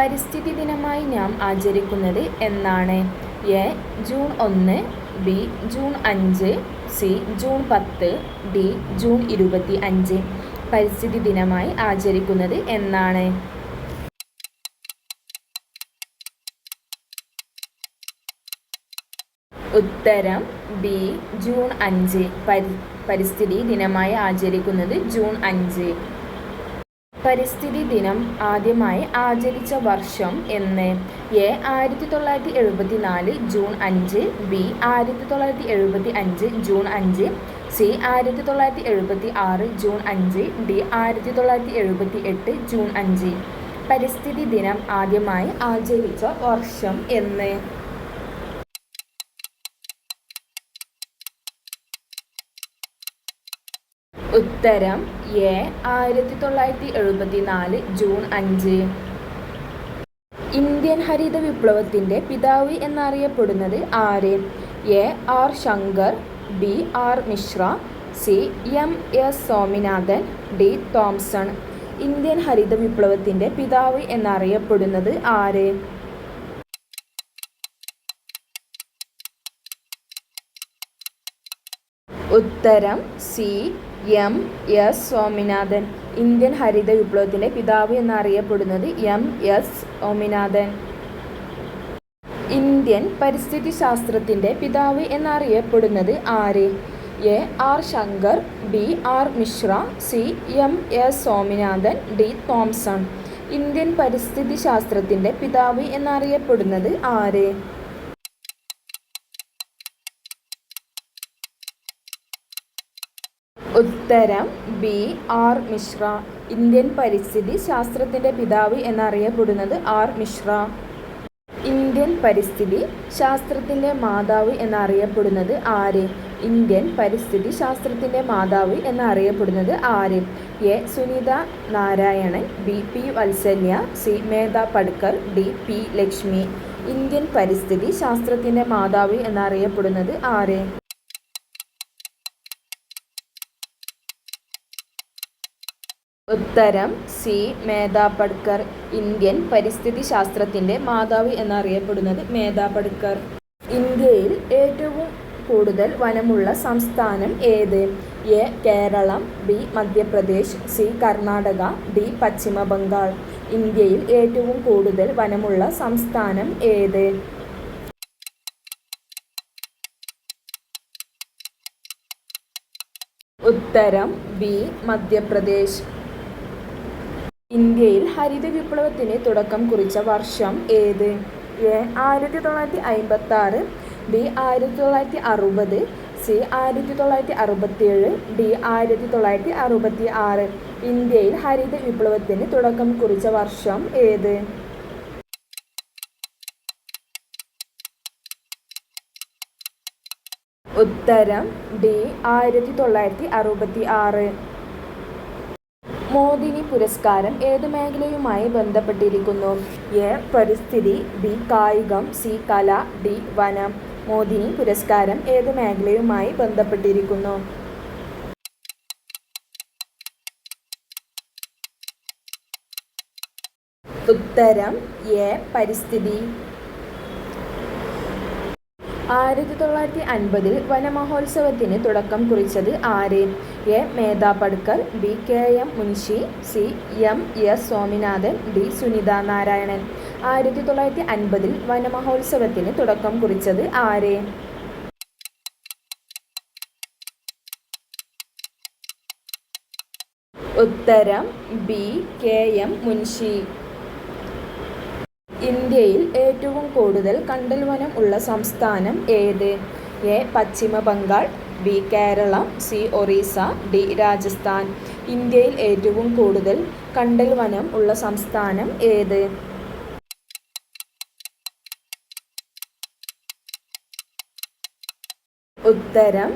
പരിസ്ഥിതി ദിനമായി നാം ആചരിക്കുന്നത് എന്നാണ്. എ ജൂൺ ഒന്ന് ബി ജൂൺ അഞ്ച് സി ജൂൺ പത്ത് ഡി ജൂൺ ഇരുപത്തി അഞ്ച്. പരിസ്ഥിതി ദിനമായി ആചരിക്കുന്നത് എന്നാണ്. ഉത്തരം ബി ജൂൺ അഞ്ച്. പരി പരിസ്ഥിതി ദിനമായി ആചരിക്കുന്നത് ജൂൺ അഞ്ച്. പരിസ്ഥിതി ദിനം ആദ്യമായി ആചരിച്ച വർഷം എന്ന്. എ ആയിരത്തി തൊള്ളായിരത്തി എഴുപത്തി നാല് ജൂൺ അഞ്ച് ബി ആയിരത്തി തൊള്ളായിരത്തി എഴുപത്തി അഞ്ച് ജൂൺ അഞ്ച് സി ആയിരത്തി തൊള്ളായിരത്തി എഴുപത്തി ആറ് ജൂൺ അഞ്ച് ഡി ആയിരത്തി തൊള്ളായിരത്തി എഴുപത്തി എട്ട് ജൂൺ അഞ്ച്. പരിസ്ഥിതി ദിനം ആദ്യമായി ആചരിച്ച വർഷം എന്ന്. ഉത്തരം എ ആയിരത്തി തൊള്ളായിരത്തി എഴുപത്തി നാല് ജൂൺ അഞ്ച്. ഇന്ത്യൻ ഹരിത വിപ്ലവത്തിന്റെ പിതാവ് എന്നറിയപ്പെടുന്നത് ആര്? A R Shankar B R Mishra C M S Swaminathan D Thomson. Indian ഹരിത വിപ്ലവത്തിന്റെ പിതാവ് എന്നറിയപ്പെടുന്നത് ആര്? ഉത്തരം C M S Swaminathan Indian ഹരിത വിപ്ലവത്തിന്റെ പിതാവ് എന്നറിയപ്പെടുന്നത് എം എസ് സ്വാമിനാഥൻ. ഇന്ത്യൻ പരിസ്ഥിതി ശാസ്ത്രത്തിന്റെ പിതാവ് എന്നറിയപ്പെടുന്നത് ആര്? A. R. Shankar B. R. Mishra C. M. S. Swaminathan D. Thomson. Indian പരിസ്ഥിതി ശാസ്ത്രത്തിന്റെ പിതാവ് എന്നറിയപ്പെടുന്നത് ആര്? ഉത്തരം ബി ആർ മിശ്ര. ഇന്ത്യൻ പരിസ്ഥിതി ശാസ്ത്രത്തിന്റെ പിതാവ് എന്നറിയപ്പെടുന്നത് ആർ മിശ്ര. ഇന്ത്യൻ പരിസ്ഥിതി ശാസ്ത്രത്തിന്റെ മാതാവ് എന്നറിയപ്പെടുന്നത് ആര്? ഇന്ത്യൻ പരിസ്ഥിതി ശാസ്ത്രത്തിന്റെ മാതാവ് എന്നറിയപ്പെടുന്നത് ആര്? A. Sunita Narayanan B. P. Vatsalya C. Medha Patkar D. P. Lakshmi. Indian പരിസ്ഥിതി ശാസ്ത്രത്തിന്റെ മാതാവ് എന്നറിയപ്പെടുന്നത് ആര്? ഉത്തരം സി. മേധാപഡ്കർ ഇന്ത്യൻ പരിസ്ഥിതി ശാസ്ത്രത്തിന്റെ മാതാവ് എന്നറിയപ്പെടുന്നത് മേധാ പട്കർ ഇന്ത്യയിൽ ഏറ്റവും കൂടുതൽ വനമുള്ള സംസ്ഥാനം ഏത്? A. Keralam B. Madhya Pradesh C. Karnataka D. Paschim Bengal ഇന്ത്യയിൽ ഏറ്റവും കൂടുതൽ വനമുള്ള സംസ്ഥാനം ഏത്? ഉത്തരം ബി. മധ്യപ്രദേശ്. ഇന്ത്യയിൽ ഹരിത വിപ്ലവത്തിന് തുടക്കം കുറിച്ച വർഷം ഏത്? എ ആയിരത്തി തൊള്ളായിരത്തി അമ്പത്തി ആറ് ബി ആയിരത്തി തൊള്ളായിരത്തി അറുപത് സി ആയിരത്തി തൊള്ളായിരത്തി അറുപത്തിയേഴ് ഡി ആയിരത്തി തൊള്ളായിരത്തി അറുപത്തി ആറ് ഇന്ത്യയിൽ ഹരിത വിപ്ലവത്തിന് തുടക്കം കുറിച്ച വർഷം ഏത്? ഉത്തരം ഡി ആയിരത്തി തൊള്ളായിരത്തി അറുപത്തി ആറ് മോദിനി പുരസ്കാരം ഏത് മേഖലയുമായി ബന്ധപ്പെട്ടിരിക്കുന്നു? എ. പരിസ്ഥിതി ബി. കായികം സി. കല ഡി. വനം. മോദിനി പുരസ്കാരം ഏത് മേഖലയുമായി ബന്ധപ്പെട്ടിരിക്കുന്നു? ഉത്തരം എ. പരിസ്ഥിതി. ആയിരത്തി തൊള്ളായിരത്തി അൻപതിൽ വനമഹോത്സവത്തിന് തുടക്കം കുറിച്ചത് ആര്? A. Medha B. K. M. Munshi C. M. S. Swaminathan D. Sunita Narayanan. ആയിരത്തി തൊള്ളായിരത്തി അൻപതിൽ വനമഹോത്സവത്തിന് തുടക്കം കുറിച്ചത് ആര്? ഉത്തരം ബി. കെ. എം. മുൻഷി. ഇന്ത്യയിൽ ഏറ്റവും കൂടുതൽ കണ്ടൽവനം ഉള്ള സംസ്ഥാനം ഏത്? A Paschim Bengal B Keralam C Orissa D Rajasthan. ഇന്ത്യയിൽ ഏറ്റവും കൂടുതൽ കണ്ടൽവനം ഉള്ള സംസ്ഥാനം ഏത്? ഉത്തരം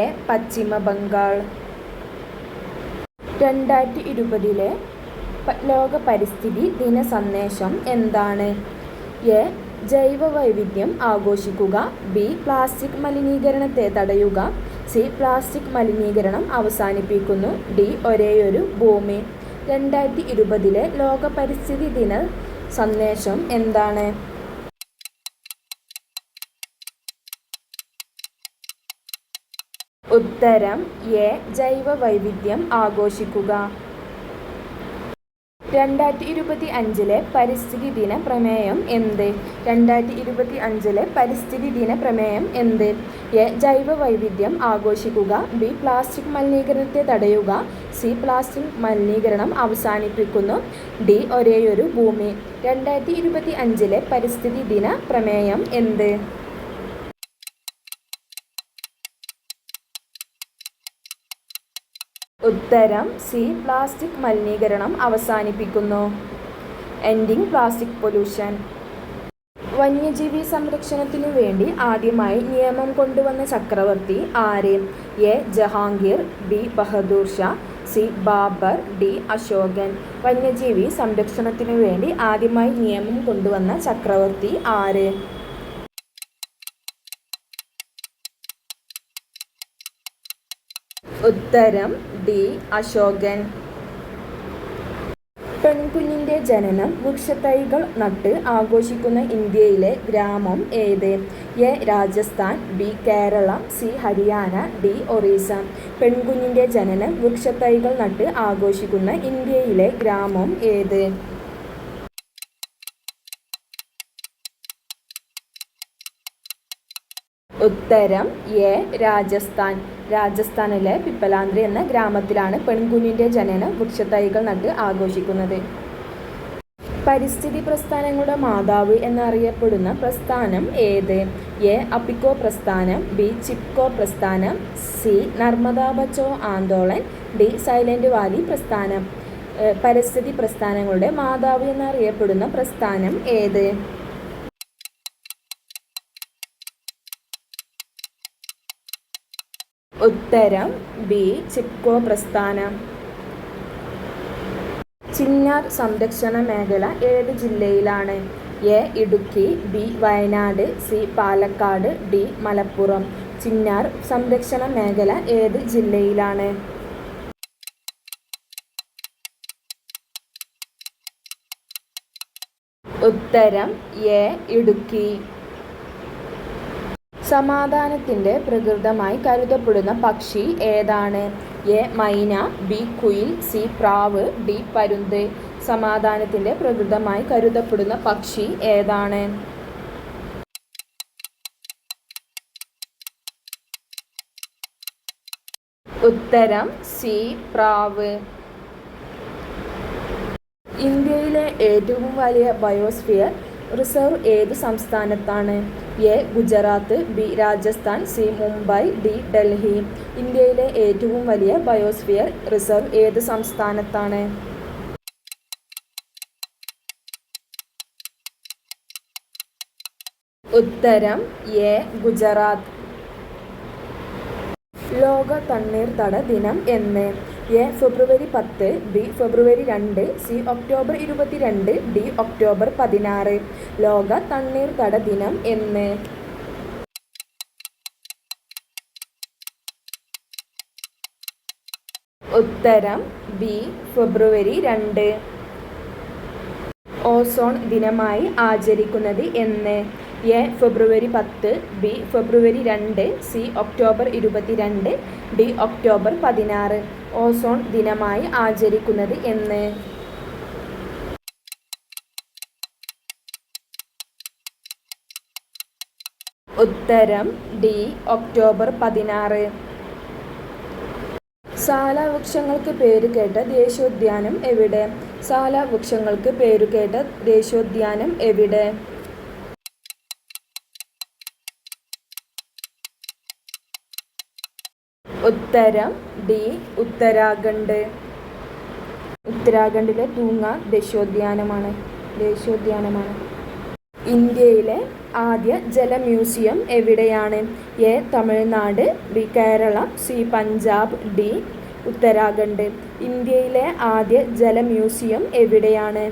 എ പശ്ചിമ ബംഗാൾ. രണ്ടായിരത്തി ഇരുപതിലെ ലോക പരിസ്ഥിതി ദിന സന്ദേശം എന്താണ്? എ. ജൈവ വൈവിധ്യം ആഘോഷിക്കുക. ബി. പ്ലാസ്റ്റിക് മലിനീകരണത്തെ തടയുക. സി. പ്ലാസ്റ്റിക് മലിനീകരണം അവസാനിപ്പിക്കുന്നു. ഡി. ഒരേയൊരു ഭൂമി. രണ്ടായിരത്തി ഇരുപതിലെ ലോക പരിസ്ഥിതി ദിന സന്ദേശം എന്താണ്? ഉത്തരം. എ. ജൈവ വൈവിധ്യം ആഘോഷിക്കുക. രണ്ടായിരത്തി ഇരുപത്തി അഞ്ചിലെ പരിസ്ഥിതി ദിന പ്രമേയം എന്ത്? രണ്ടായിരത്തി ഇരുപത്തി അഞ്ചിലെ പരിസ്ഥിതി ദിന പ്രമേയം എന്ത്? എ. ജൈവ വൈവിധ്യം ആഘോഷിക്കുക. ബി. പ്ലാസ്റ്റിക് മലിനീകരണത്തെ തടയുക. സി. പ്ലാസ്റ്റിക് മലിനീകരണം അവസാനിപ്പിക്കുന്നു. ഡി. ഒരേയൊരു ഭൂമി. രണ്ടായിരത്തി ഇരുപത്തി അഞ്ചിലെ പരിസ്ഥിതി ദിന പ്രമേയം എന്ത്? ഉത്തരം സി പ്ലാസ്റ്റിക് മലിനീകരണം അവസാനിപ്പിക്കുന്നു. എൻഡിങ് പ്ലാസ്റ്റിക് പൊല്യൂഷൻ വന്യജീവി സംരക്ഷണത്തിനു വേണ്ടി ആദ്യമായി നിയമം കൊണ്ടുവന്ന ചക്രവർത്തി ആര്? A. Jahangir B. Bahadur Shah C. Babur D. Ashokan. വന്യജീവി സംരക്ഷണത്തിനു വേണ്ടി ആദ്യമായി നിയമം കൊണ്ടുവന്ന ചക്രവർത്തി ആര്? ഉത്തരം ഡി. അശോകൻ. പെൺകുഞ്ഞിന്റെ ജനനം വൃക്ഷത്തൈകൾ നട്ട് ആഘോഷിക്കുന്ന ഇന്ത്യയിലെ ഗ്രാമം ഏത്? A. Rajasthan B. Kerala C. Haryana D. Orissa. പെൺകുഞ്ഞിന്റെ ജനനം വൃക്ഷത്തൈകൾ നട്ട് ആഘോഷിക്കുന്ന ഇന്ത്യയിലെ ഗ്രാമം ഏത്? ഉത്തരം എ രാജസ്ഥാൻ. രാജസ്ഥാനിലെ പിപ്പലാന്ത്രി എന്ന ഗ്രാമത്തിലാണ് പെൺകുഞ്ഞിന്റെ ജനനം വൃക്ഷത്തൈകൾ നട്ട് ആഘോഷിക്കുന്നത്. പരിസ്ഥിതി പ്രസ്ഥാനങ്ങളുടെ മാതാവ് എന്നറിയപ്പെടുന്ന പ്രസ്ഥാനം ഏത്? എ അപ്പിക്കോ പ്രസ്ഥാനം ബി ചിപ്കോ പ്രസ്ഥാനം C Narmada Bachao Andolan D Silent Valley പ്രസ്ഥാനം. പരിസ്ഥിതി പ്രസ്ഥാനങ്ങളുടെ മാതാവ് എന്നറിയപ്പെടുന്ന പ്രസ്ഥാനം ഏത്? ഉത്തരം ബി. ചിപ്കോ പ്രസ്ഥാനം. ചിന്നാർ സംരക്ഷണ മേഖല ഏത് ജില്ലയിലാണ്? A. Idukki B. Wayanad C. Palakkad D. Malappuram. Chinnar സംരക്ഷണ മേഖല ഏത് ജില്ലയിലാണ്? ഉത്തരം എ. ഇടുക്കി. സമാധാനത്തിന്റെ പ്രകൃതമായി കരുതപ്പെടുന്ന പക്ഷി ഏതാണ്? എ മൈന ബി കുയിൽ സി പ്രാവ് ഡി പരുന്ത്. സമാധാനത്തിന്റെ പ്രകൃതമായി കരുതപ്പെടുന്ന പക്ഷി ഏതാണ്? ഉത്തരം സി പ്രാവ്. ഇന്ത്യയിലെ ഏറ്റവും വലിയ ബയോസ്ഫിയർ റിസർവ് ഏത് സംസ്ഥാനത്താണ്? A Gujarat B Rajasthan C Mumbai D Delhi. ഇന്ത്യയിലെ ഏറ്റവും വലിയ ബയോസ്ഫിയർ റിസർവ് ഏത് സംസ്ഥാനത്താണ്? ഉത്തരം എ ഗുജറാത്ത്. ലോക തണ്ണീർത്തട ദിനം എന്ന്. എ ഫെബ്രുവരി പത്ത് ബി ഫെബ്രുവരി രണ്ട് സി ഒക്ടോബർ ഇരുപത്തിരണ്ട് ഡി ഒക്ടോബർ പതിനാറ്. ലോക തണ്ണീർത്തട ദിനം എന്ന്. ഉത്തരം ബി ഫെബ്രുവരി രണ്ട്. ഓസോൺ ദിനമായി ആചരിക്കുന്നത് എന്ന്. എ ഫെബ്രുവരി പത്ത് ബി ഫെബ്രുവരി രണ്ട് സി ഒക്ടോബർ ഇരുപത്തിരണ്ട് ഡി ഒക്ടോബർ പതിനാറ്. ഓസോൺ ദിനമായി ആചരിക്കുന്നത് എന്ന്. ഉത്തരം ഡി ഒക്ടോബർ പതിനാറ്. സാലവൃക്ഷങ്ങൾക്ക് പേരുകേട്ട ദേശീയോദ്യാനം എവിടെ? സാലവൃക്ഷങ്ങൾക്ക് പേരുകേട്ട ദേശീയോദ്യാനം എവിടെ? ഉത്തരം ഡി ഉത്തരാഖണ്ഡ്. ഉത്തരാഖണ്ഡിലെ തൂങ്ങ ദേശോദ്യാനമാണ്. ദേശീയോദ്യാനമാണ് ഇന്ത്യയിലെ ആദ്യ ജല മ്യൂസിയം എവിടെയാണ്? A Tamil Nadu B Kerala C Punjab D Uttarakhand. ഇന്ത്യയിലെ ആദ്യ ജല മ്യൂസിയം എവിടെയാണ്?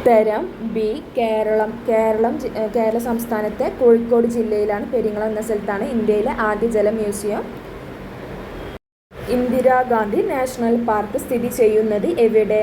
ഉത്തരം ബി. കേരളം. കേരളം കേരള സംസ്ഥാനത്തെ കോഴിക്കോട് ജില്ലയിലാണ് പെരിങ്ങളം എന്ന സ്ഥലത്താണ് ഇന്ത്യയിലെ ആദ്യ ജല മ്യൂസിയം. ഇന്ദിരാഗാന്ധി നാഷണൽ പാർക്ക് സ്ഥിതി ചെയ്യുന്നത് എവിടെ?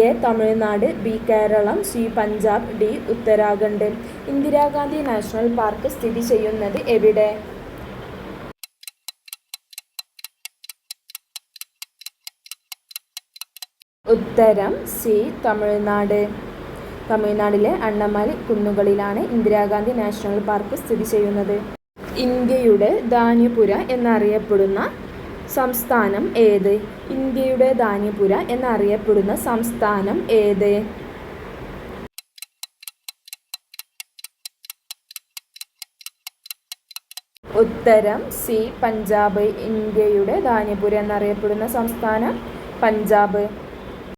A. Tamil Nadu B. Keralam C. Punjab D. Uttarakhand. Indira Gandhi national park സ്ഥിതി ചെയ്യുന്നത് എവിടെ? ഉത്തരം സി. തമിഴ്നാട്. തമിഴ്നാട്ടിലെ അണ്ണമാലി കുന്നുകളിലാണ് ഇന്ദിരാഗാന്ധി നാഷണൽ പാർക്ക് സ്ഥിതി ചെയ്യുന്നത്. ഇന്ത്യയുടെ ധാന്യപുര എന്നറിയപ്പെടുന്ന സംസ്ഥാനം ഏത്? ഇന്ത്യയുടെ ധാന്യപുര എന്നറിയപ്പെടുന്ന സംസ്ഥാനം ഏത്? ഉത്തരം സി പഞ്ചാബ്. ഇന്ത്യയുടെ ധാന്യപുര എന്നറിയപ്പെടുന്ന സംസ്ഥാനം പഞ്ചാബ്.